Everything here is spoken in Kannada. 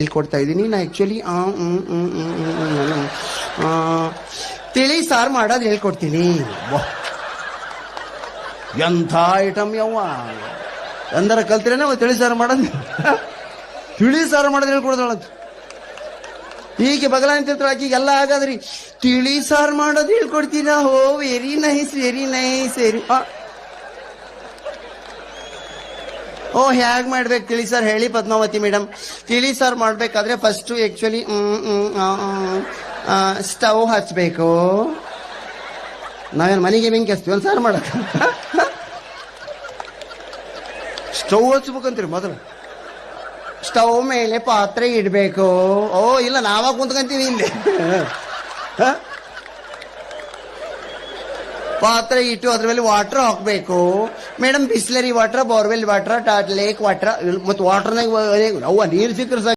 ಹೇಳ್ಕೊಡ್ತಾ ಇದ್ದೀನಿ. ನಾ ಆ್ಯಕ್ಚುಲಿ ತಿಳಿ ಸಾರು ಮಾಡೋದು ಹೇಳ್ಕೊಡ್ತೀನಿ. ಎಂಥ ಐಟಮ್ ಯವ್ವ? ಎಂದರ ಕಲ್ತಿರೇನೆ ತಿಳಿ ಸಾರು ಮಾಡೋದು? ತಿಳಿ ಸಾರು ಮಾಡೋದು ಹೇಳ್ಕೊಡ್ತಾಳ ಹೀಗೆ ಬಗಲ ಅಂತ ಆಕಿ ಎಲ್ಲ ಆಗಾದ್ರಿ. ತಿಳಿ ಸಾರು ಮಾಡೋದು ಹೇಳ್ಕೊಡ್ತೀರಾ ಹೋ, very nice very nice, very ಓ ಹ್ಯಾಗ್ ಮಾಡ್ಬೇಕು ತಿಳಿ ಸರ್? ಹೇಳಿ ಪದ್ಮಾವತಿ ಮೇಡಮ್ ತಿಳಿ ಸರ್ ಮಾಡ್ಬೇಕಾದ್ರೆ ಫಸ್ಟ್ ಆಕ್ಚುಲಿ ಸ್ಟವ್ ಹಚ್ಬೇಕು. ನಾವೇನು ಮನೆಗೆ ಬೆಂಕಿ ಹಚ್ತೀವಲ್ಲ ಸರ್ ಮಾಡಕ? ಸ್ಟವ್ ಹಚ್ಬೇಕಂತೀರಿ ಮೊದಲು? ಸ್ಟವ್ ಮೇಲೆ ಪಾತ್ರೆ ಇಡಬೇಕು. ಓ ಇಲ್ಲ ನಾವಾಗ ಕುಂತ್ಕಂತೀವಿ ಇಲ್ಲಿ. ಹ? ಪಾತ್ರೆ ಇಟ್ಟು ಅದ್ರ ಮೇಲೆ ವಾಟರ್ ಹಾಕ್ಬೇಕು. Madam Bisleri water borewell water taught lake water ಮತ್ತು ವಾಟರ್ನಾಗ ಅವ್ವ, ನೀರು ಸಿಕ್ಕರೆ ಸಾಕು.